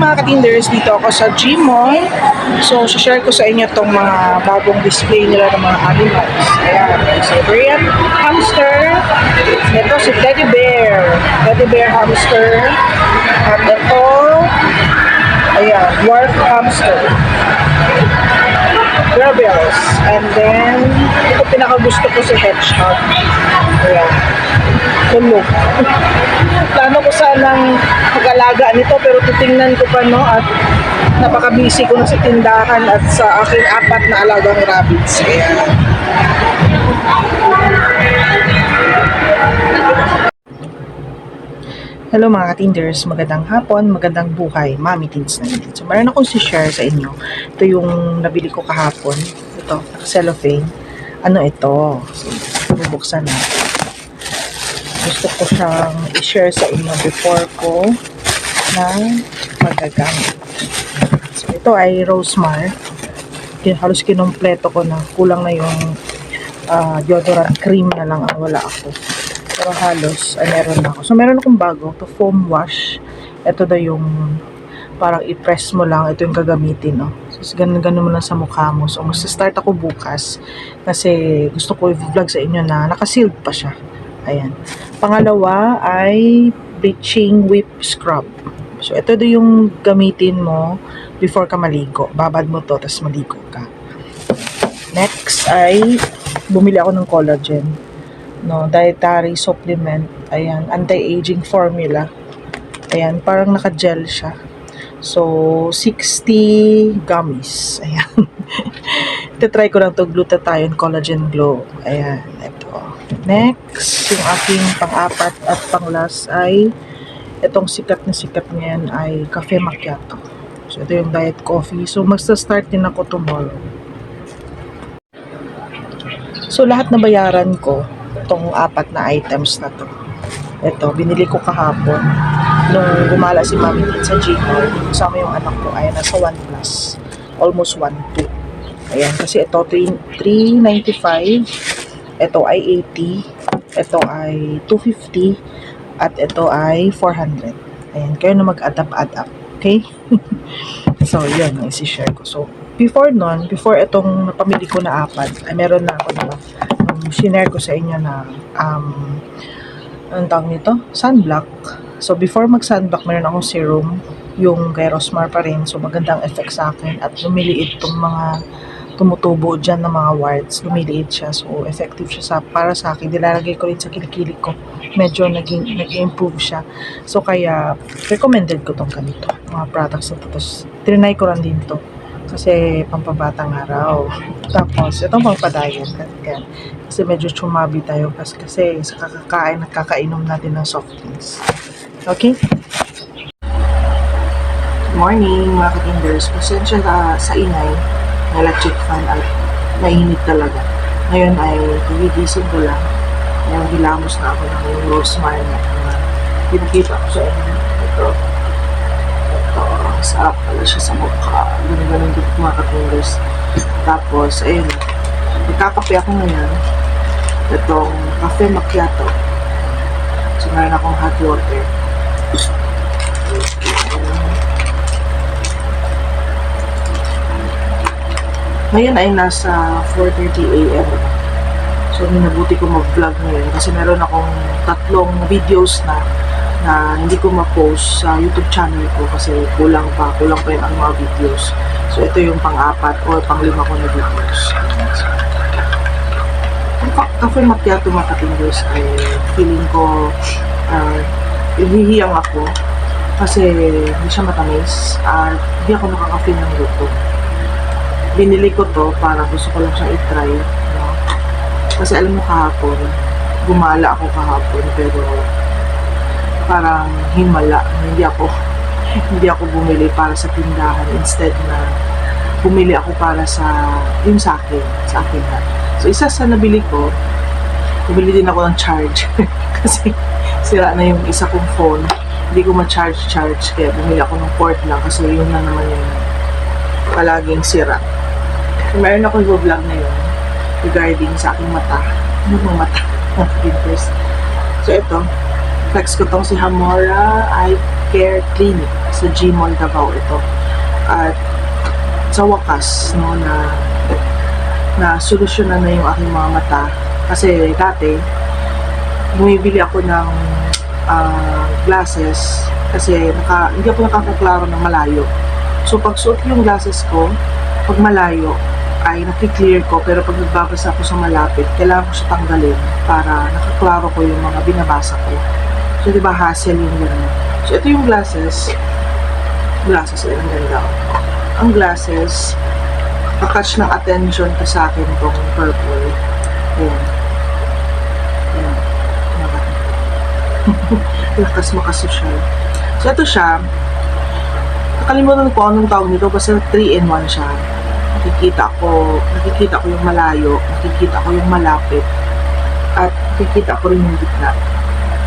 mga katinders, dito ako sa Gmall. So, share ko sa inyo itong mga bagong display nila ng mga animals. Ayan, Siberian hamster. Ito si Teddy Bear. Teddy Bear hamster. At ito, ayan, dwarf hamster. Rebels. And then, ito pinakagusto ko si Hedgehog. Ayan. Tulog. Plano ko sanang mag-alaga nito pero titingnan ko pa no at napaka-busy ko na sa tindahan at sa aking apat na alagang rabbits. Ayan. Hello mga katinders, magandang hapon, magandang buhay, Mami Teens na natin. So meron akong si-share sa inyo. Ito yung nabili ko kahapon. Ito, naka-cellophane. Ano ito? So, bubuksan na. Gusto ko siyang i-share sa inyo before ko na magagamit. So ito ay Rosemar. Halos kinumpleto ko na. Kulang na yung ah, deodorant cream na lang ang wala ako. Pero halos, ay meron na ako. So, meron akong bago. To foam wash. Ito daw yung parang i-press mo lang. Ito yung gagamitin, no? So, ganun, ganun mo lang sa mukha mo. So, magsa-start ako bukas. Kasi gusto ko i-vlog sa inyo na nakasealed pa siya. Ayan. Pangalawa ay bleaching whip scrub. So, ito daw yung gamitin mo before ka maligo. Babad mo to, tapos maligo ka. Next ay bumili ako ng collagen no, dietary supplement. Ayan, anti-aging formula. Ayan, parang naka-gel siya. So, 60 gummies. Ayan. Ito-try ko lang to glutathione collagen glow. Ayan, ito. Next, yung aking pang-apat at pang-last ay itong sikat na sikat ngayon ay cafe macchiato. So, ito yung diet coffee. So, magsa-start din ako tomorrow. So, lahat na bayaran ko, itong apat na items na to. Ito, binili ko kahapon. Nung gumala si Mami sa Gmail, kasama yung anak ko, ay nasa 1 plus. Almost 1 2. Ayan, kasi ito, 3 395. Ito ay 80. Ito ay 250. At ito ay 400. Ayan, kayo na up. Okay? so, yun, ang isi-share ko. So, before nun, before itong napamili ko na apat, ay meron na ako na um, shinare ko sa inyo na um, anong tawag nito? Sunblock. So, before mag-sunblock, meron akong serum yung kay Rosmar pa rin. So, magandang effect sa akin at lumiliit tong mga tumutubo dyan ng mga warts. Lumiliit siya. So, effective siya sa, para sa akin. Dilalagay ko rin sa kilikili ko. Medyo naging, nag-improve siya. So, kaya recommended ko tong ganito. Mga products na to. Tapos, trinay ko lang din to. Kasi pampabatang araw. Tapos, itong pampadayat. Kaya, kasi medyo chumabi tayo kasi, kasi sa kakakain at kakainom natin ng soft drinks. Okay? Good morning mga katinders. Pasensya sa, sa ingay na electric fan at mainit talaga. Ngayon ay gigising ko lang. Ngayon hilamos na ako ng yung rosemary uh, pinakita ko sa inyo. Ito. Ito. Sarap pala siya sa mukha. Ganun-ganun dito mga katinders. Tapos, ayun. Nagkakape ako ngayon. Itong cafe macchiato. So, meron akong hot water. Ngayon ay nasa 4.30 a.m. So, minabuti ko mag-vlog ngayon kasi meron akong tatlong videos na na hindi ko ma-post sa YouTube channel ko kasi kulang pa, kulang pa yung ang mga videos. So, ito yung pang-apat or pang-lima ko na videos. Ang cafe macchiato mga katingos ay feeling ko uh, hihiyang ako kasi hindi siya matamis at hindi ako nakakafe ng luto. Binili ko to para gusto ko lang siya i-try. No? Kasi alam mo kahapon, gumala ako kahapon pero parang himala. Hindi ako hindi ako bumili para sa tindahan instead na bumili ako para sa yung sa akin, sa akin ha. So isa sa nabili ko, bumili din ako ng charge kasi sira na yung isa kong phone. Hindi ko ma-charge-charge kaya bumili ako ng port lang kasi yun na naman yung palaging sira. Meron ako yung vlog na yun regarding sa aking mata. Ano bang mata? Pinterest. So ito, flex ko tong si Hamora Eye Care Clinic. sa Gmall Davao ito. At sa wakas, no, na na solusyonan na yung aking mga mata. Kasi dati, bumibili ako ng ah, glasses kasi naka, hindi ako nakakaklaro ng malayo. So, pag suot yung glasses ko, pag malayo, ay nakiklear ko. Pero pag nagbabasa ako sa malapit, kailangan ko siya tanggalin para nakaklaro ko yung mga binabasa ko. So, di ba, hassle yung gano'n. So, ito yung glasses. Glasses, ay, ang ganda. Ang glasses, kakatch ng attention ka sa akin itong purple. Ayan. Ayan. Lakas makasosyal. So, ito siya. Nakalimutan ko anong tawag nito. Basta 3 in 1 siya. Nakikita ko, nakikita ko yung malayo, nakikita ko yung malapit, at nakikita ko rin yung gitna.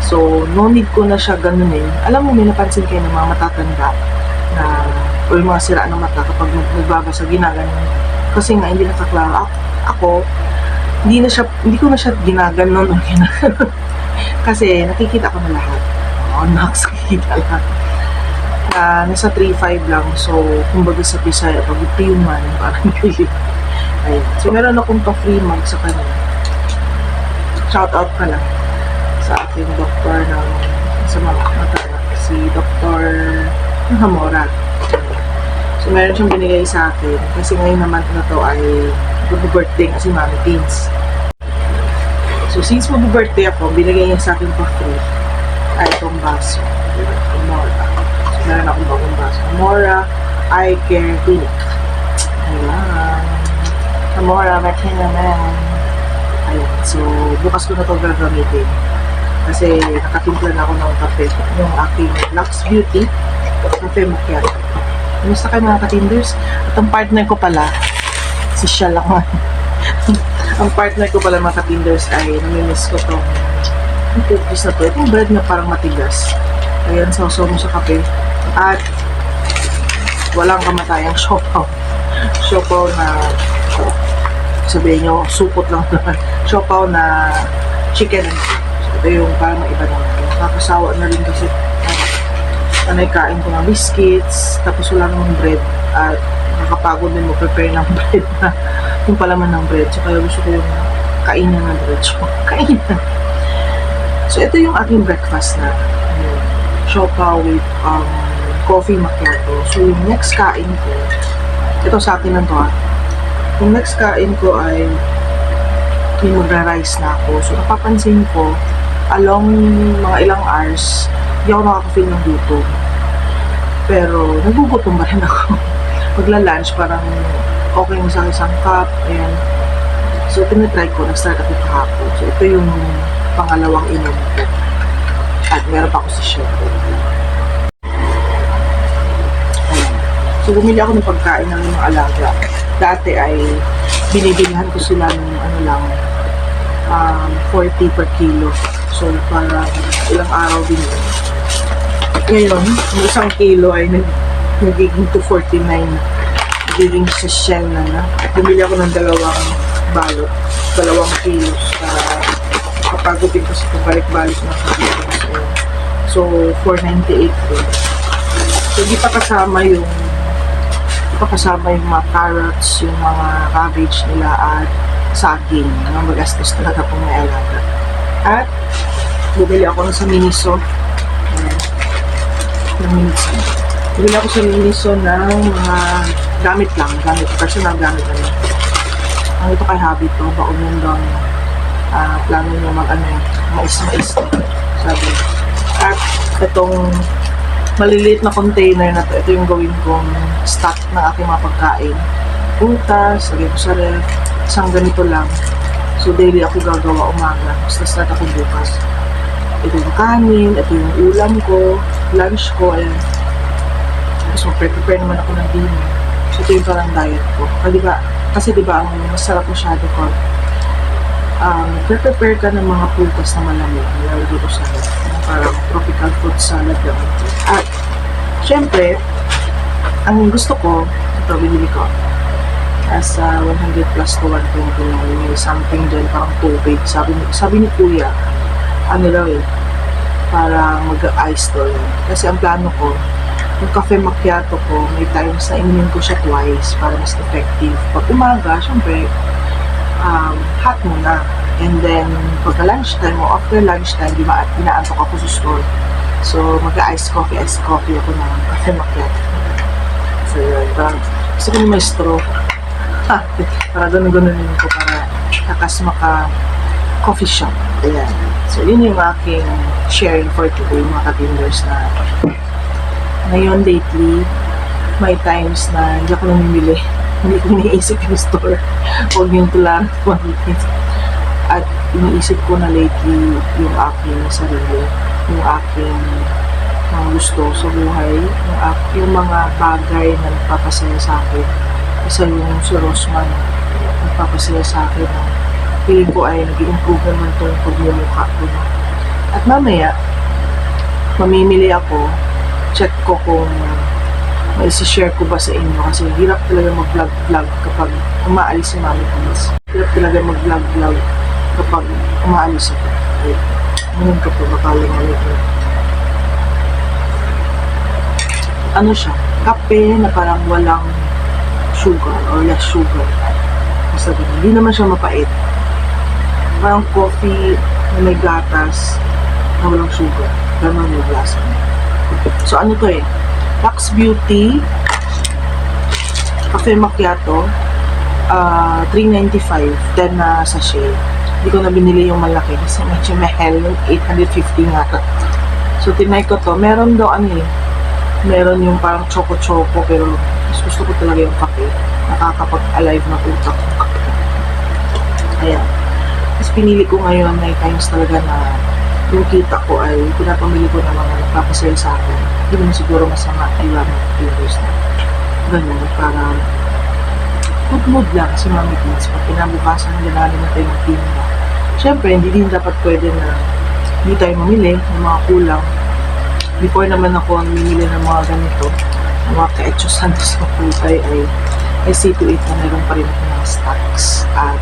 So, no need ko na siya ganunin. Alam mo, may napansin kayo ng mga matatanda na o yung mga sira ng mata kapag nag- nagbabasa, ginaganon. Kasi nga, hindi nakaklaro. Ako, ako, hindi na siya, hindi ko na siya ginaganon o. Kasi nakikita ko na lahat. Oh, Max, nakikita lahat. Na nasa 3.5 lang. So, kumbaga sa Bisaya, pag piuman, parang yun. Ayun. So, meron akong pa-free mug sa kanya. Shout out ka lang sa aking doktor ng sa mga mata, si Dr. Hamora. So, meron siyang binigay sa akin. Kasi ngayon naman na to ay birthday kasi Mami Teens. So, since mag-birthday ako, binigay niya sa akin pa free ay itong baso. Amora. Meron akong bagong baso. Amora Eye Care Clinic. Ayan. Amora, back naman. Ayan. So, bukas ko na ito gagamitin. Kasi nakatimpla na ako ng kape. Yung aking Lux Beauty. Cafe Macchiato. Kumusta kayo mga katinders? At ang partner ko pala, si siya lang. ang partner ko pala mga katinders ay namimiss ko tong yung cookies na to. Itong bread na parang matigas. Ayan, sausaw mo sa kape. At walang kamatayang siopaw. Siopaw na sabihin nyo, supot lang naman. Siopaw na chicken. So, ito yung parang maiba naman. Nakakasawa na rin kasi anay kain ko ng biscuits, tapos wala namang bread. At nakakapagod din mo prepare ng bread na yung palaman ng bread. So, kaya gusto ko yung kainan ng bread. So, kainan. So, ito yung aking breakfast na yung siopaw with um, coffee macchiato. So, yung next kain ko, ito sa akin lang to ah. Yung next kain ko ay may magra-rice na ako. So, napapansin ko, along mga ilang hours, hindi ako nakaka-feel ng gutom. Pero, nagugutom pa rin ako. Pagla-lunch, parang okay na sa isang cup. And, so, tinatry ko, nag-start ako kahapon. So, ito yung pangalawang inom ko. At meron pa ako sa. Ayan. So, bumili ako ng pagkain ng mga alaga. Dati ay binibilihan ko sila ng ano lang, um, 40 per kilo. So, para ilang araw din yun. Ngayon, yung isang kilo ay nag, nagiging 249. Nagiging sa shell na na. Bumili ako ng dalawang balot, dalawang kilos para kapagod din kasi pabalik-balik ng Pilipinas. So, 498 din. So, di pa kasama yung di pa kasama yung mga carrots, yung mga cabbage nila at saging. Ang magastos talaga kung may alaga. At, bumili ako sa Miniso. Ayan. Ng Miniso. Bumili ako sa Miniso ng mga gamit lang. Gamit, personal gamit ano. Ang ito kay Habi to, baunin daw niya. Ah, plano niya mag ano, mais-mais. Sabi. At itong maliliit na container na to, ito yung gawin kong stock ng aking mga pagkain. Putas, lagay ko sa ref, isang ganito lang. So, daily ako gagawa umaga. Basta start ako bukas. Ito yung kanin, ito yung ulam ko, lunch ko, ayan. Tapos mag-prepare naman ako ng dinner. So, ito yung parang diet ko. Kasi di ba, kasi di ba, ang masarap masyado ko, um, prepare ka ng mga prutas na malamig. Nilalagay ko sa parang tropical fruit salad lang. At, syempre, ang gusto ko, ito binili ko, as 100 plus to 120 may something dyan parang tubig sabi ni, sabi ni kuya ano daw eh parang mag-ice daw yun kasi ang plano ko yung cafe macchiato ko, may times na inumin ko siya twice para mas effective. Pag umaga, syempre, um, hot muna. And then, pagka lunchtime o after lunchtime, di ba, inaantok ako sa store. So, mag-ice coffee, ice coffee ako ng cafe macchiato. So, yun. Parang, gusto ko may straw. Ha, para ganun-ganunin ko para takas maka coffee shop. Ayan. So, yun yung aking sharing for today, mga katinders na ngayon lately, may times na hindi ako namimili. Hindi ko iniisip yung store. Huwag yung pamilitin. At iniisip ko na lately yung aking sarili, yung aking mga gusto sa buhay, yung, yung mga bagay na nagpapasaya sa akin. Isa yung si Rosman, nagpapasaya sa akin na ko ay nag-improve naman itong pagmumukha ko. At mamaya, mamimili ako, check ko kung may share ko ba sa inyo kasi hirap talaga mag-vlog-vlog kapag umaalis si Mami Please. Hirap talaga mag-vlog-vlog kapag umaalis ako. Ay, ganun ka po, bakala nga. Ano siya? Kape na parang walang sugar or less sugar. Basta ganun. Hindi naman siya mapait. Parang coffee na may gatas na walang sugar. Ganun yung lasa. So ano to eh? Lux Beauty Cafe Macchiato uh, 395 10 na sachet. Hindi ko na binili yung malaki kasi medyo mahal yung 850 nga. So tinay ko to. Meron daw ano eh. Meron yung parang choco-choco pero mas gusto ko talaga yung kape. Nakakapag-alive na utak kape. Ayan. Tapos pinili ko ngayon may times talaga na yung kita ko ay pinapamili ko ng mga nagpapasaya sa akin. Hindi naman siguro masama ay lamang flavors na. Ganun, para good mood lang si Mami Teens. Pag kinabukasan, ginagawa na tayo ng tinda. Siyempre, hindi din dapat pwede na hindi tayo mamili ng mga kulang. Before naman ako ang mamili ng mga ganito, ng mga kaetsosan sa kulay ay to it na meron pa rin ako mga stocks at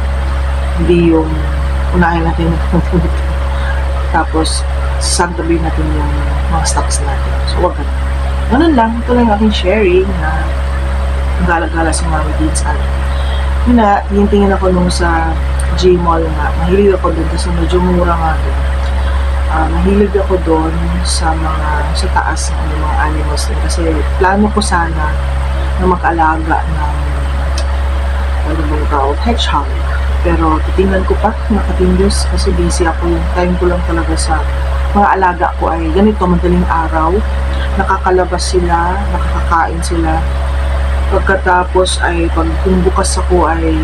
hindi yung unahin natin ng tapos sasantabi natin yung mga stocks natin. So, wag ganun. Ganun lang. Ito lang yung aking sharing na ang gala-gala sa mga deeds at yun na, tingin ako nung sa J-Mall nga. Mahilig ako doon kasi medyo mura nga doon. Ah, mahilig ako doon sa mga sa taas ng mga animals din. Kasi plano ko sana na mag-alaga ng ano bang tawag, hedgehog. Pero titingnan ko pa, nakatindus, kasi busy ako yung time ko lang talaga sa mga alaga ko ay ganito, madaling araw. Nakakalabas sila, nakakakain sila. Pagkatapos ay pag bukas ako ay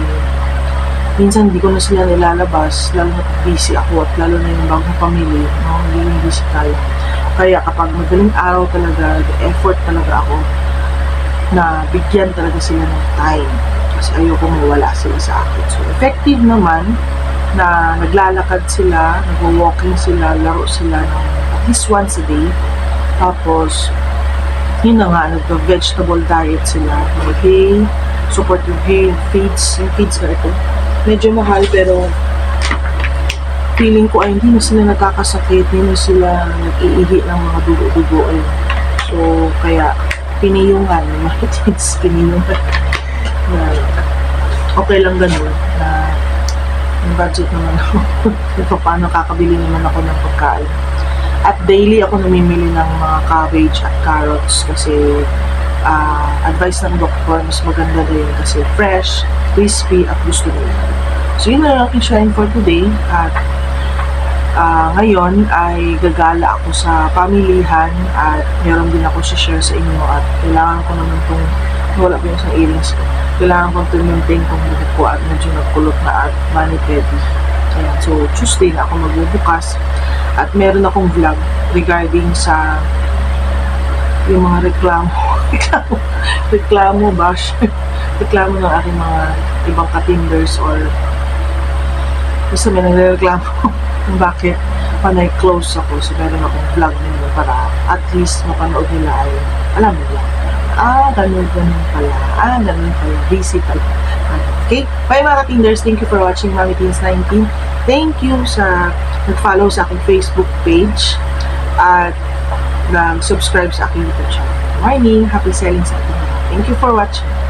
minsan hindi ko na sila nilalabas, lalo na busy ako at lalo na yung bagong pamilya, no? hindi yung busy tayo. Kaya kapag madaling araw talaga, effort talaga ako na bigyan talaga sila ng time kasi ayoko mawala sila sa akin. So, effective naman na naglalakad sila, nag-walking sila, laro sila ng at least once a day. Tapos, yun na nga, nag-vegetable diet sila. Mag-hay, support yung hay, yung feeds, yung feeds na ito. Medyo mahal pero feeling ko ay hindi na sila nakakasakit, hindi na sila nag-iihi ng mga dugo-dugo. So, kaya piniyungan, kids, piniyungan na okay lang ganun na yung budget naman ako. Paano kakabili naman ako ng pagkain. At daily ako namimili ng mga cabbage at carrots kasi ah, advice ng doktor mas maganda din kasi fresh, crispy at gusto nila. So yun na lang aking sharing for today. At ah, ngayon ay gagala ako sa pamilihan at meron din ako share sa inyo at kailangan ko naman itong wala pa yung isang earrings ko kailangan kong tuminting kung hindi ko at medyo nagkulot na at mani-pedi. Ayan, so Tuesday na ako magbubukas. At meron akong vlog regarding sa yung mga reklamo. Reklamo, reklamo bash. Reklamo ng aking mga ibang katinders or basta may nagreklamo kung bakit panay close ako so meron akong vlog nila para at least mapanood nila ay alam nila ah, ganun, ganun pala. Ah, ganun pala. Busy pala. Okay? Bye mga katinders. Thank you for watching Mami Teens 19. Thank you sa nag-follow sa aking Facebook page at nag-subscribe sa aking YouTube channel. morning. Happy selling sa atin. Thank you for watching.